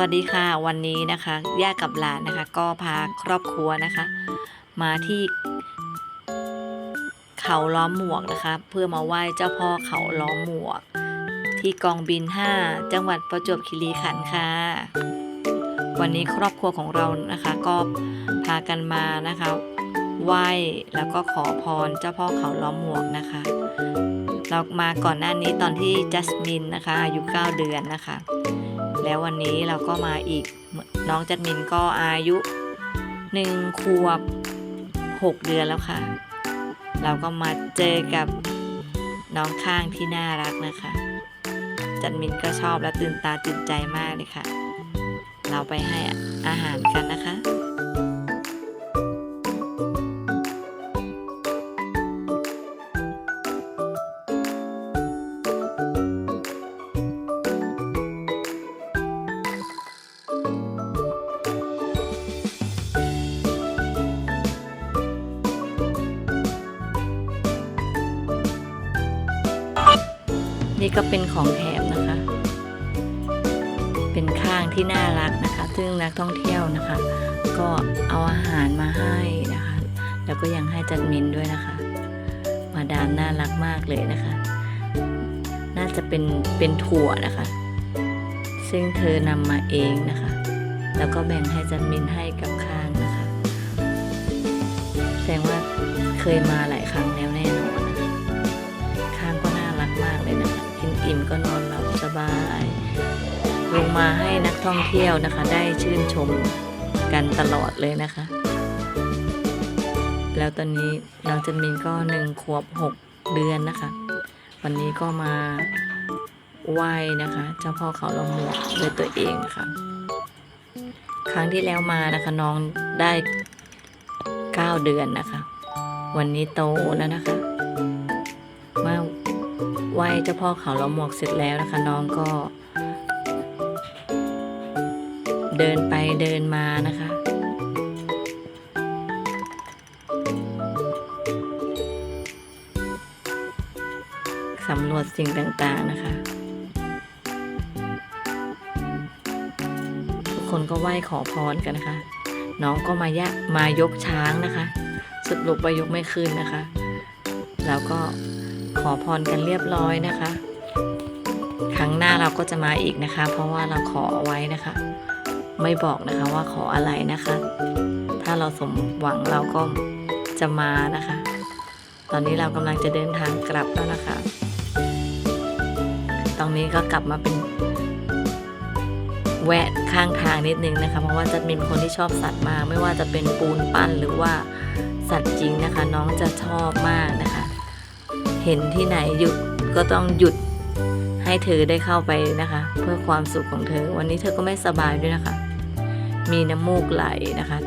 วัสดีค่ะวันนี้นะคะย่ากับหลานนะคะ ก็พาครอบครัวนะคะ มาที่ เขาล้อมหมวกนะคะ เพื่อมาไหว้เจ้าพ่อเขาล้อมหมวก ที่กองบิน 5 จังหวัดประจวบคีรีขันธ์ค่ะ วันนี้ครอบครัวของเรานะคะก็พากันมานะคะไหว้แล้วก็ขอพรเจ้าพ่อเขาล้อมหมวกนะคะ เรามาก่อนหน้านี้ตอนที่จัสมินนะคะอายุ9เดือนนะคะ แล้ววันนี้เราก็มาอีกน้องจัดมินก็อายุหนึ่งขวบหกเดือนแล้วค่ะ เราก็มาเจอกับน้องข้างที่น่ารักนะคะ จัดมินก็ชอบและตื่นตาตื่นใจมากเลยค่ะ เราไปให้อาหารกันนะคะ นี่ก็เป็นของแถมนะคะ เป็นข้างที่น่ารักนะคะ ซึ่งนักท่องเที่ยวนะคะ ก็เอาอาหารมาให้นะคะ แล้วก็ยังให้จัดมินด้วยนะคะ มาดามน่ารักมากเลยนะคะ น่าจะเป็นเป็นถั่วนะคะ ซึ่งเธอนำมาเองนะคะ แล้วก็แบ่งให้จัดมินให้กับข้างนะคะ แสดงว่าเคยมาหลาย อิ่มก็นอนหลับสบาย ลงมาให้นักท่องเที่ยวนะคะ ได้ชื่นชมกันตลอดเลยนะคะ แล้วตอนนี้น้องจันมินก็หนึ่งขวบหกเดือนนะคะ วันนี้ก็มาไหว้นะคะ เจ้าพ่อเขาละหมวกด้วยตัวเองค่ะครั้งที่แล้วมานะคะน้องได้เก้าเดือนนะคะ วันนี้โตแล้วนะคะ ไหว้เจ้าพ่อเขาล้อมหมวกเสร็จแล้วนะคะ น้องก็ เดินไปเดินมานะคะสำรวจสิ่งต่างๆนะคะ ทุกคนก็ไหว้ขอพรกันนะคะ น้องก็มายะมายกช้างนะคะ สุดลุกไปยกไม่ขึ้นนะคะ แล้วก็ ขอพรกันเรียบร้อยนะคะ ครั้งหน้าเราก็จะมาอีกนะคะ เพราะว่าเราขอเอาไว้นะคะ ไม่บอกนะคะว่าขออะไรนะคะ ถ้าเราสมหวังเราก็จะมานะคะ ตอนนี้เรากำลังจะเดินทางกลับแล้วนะคะ ตรงนี้ก็กลับมาเป็นแวะข้างทางนิดนึงนะคะ เพราะว่าจะเป็นคนที่ชอบสัตว์มาก ไม่ว่าจะเป็นปูนปั้นหรือว่าสัตว์จริงนะคะ น้องจะชอบมากนะคะ เห็นที่ไหนหยุดก็ต้องหยุดให้เธอได้เข้าไปนะคะ เพื่อความสุขของเธอ วันนี้เธอก็ไม่สบายด้วยนะคะ มีน้ำมูกไหลนะคะ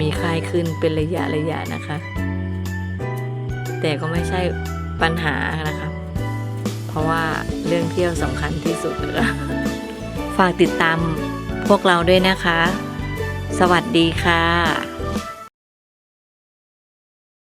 มีไข้ขึ้นเป็นระยะระยะนะคะ แต่ก็ไม่ใช่ปัญหานะคะ เพราะว่าเรื่องเที่ยวสำคัญที่สุดเลยฝากติดตามพวกเราด้วยนะคะ สวัสดีค่ะ